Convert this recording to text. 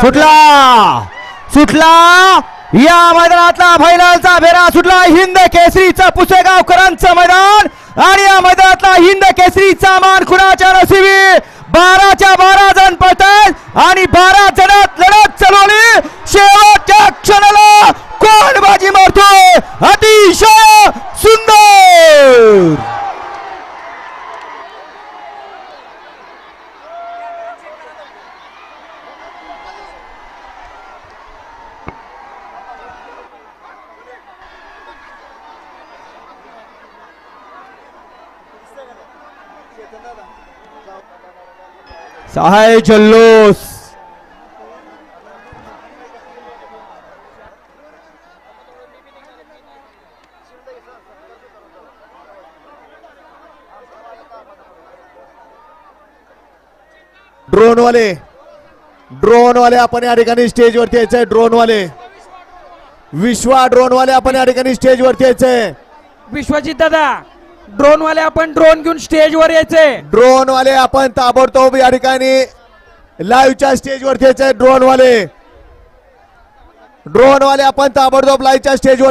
सुटला! सुटला! या मैदानातला फायनलचा भेरा सुटला. हिंद केसरीचा पुसेगावकरांचं मैदान आणि या मैदानातला हिंद केसरीचा मान खुणाच्या नसिबी बाराच्या बारा जण पळतात आणि बारा जणात लढत चालवली. शेवटच्या क्षणाला कोण बाजी मारतोय. अति सहाय जल्लोष। ड्रोन वाले ड्रोन वाले आपण या ठिकाणी स्टेज वरती यायचंय ड्रोन वाले विश्वा ड्रोन वाले आपण या ठिकाणी स्टेज वरती यायचंय. विश्वजित दादा ड्रोन वाले आपण ड्रोन घेऊन स्टेजवर यायचे. ड्रोन वाले आपण ताबडतोब या ठिकाणी लाईव्हच्या स्टेज यायचे ड्रोन वाले ड्रोन वाले आपण ताबडतोब लाईव्हच्या स्टेजवर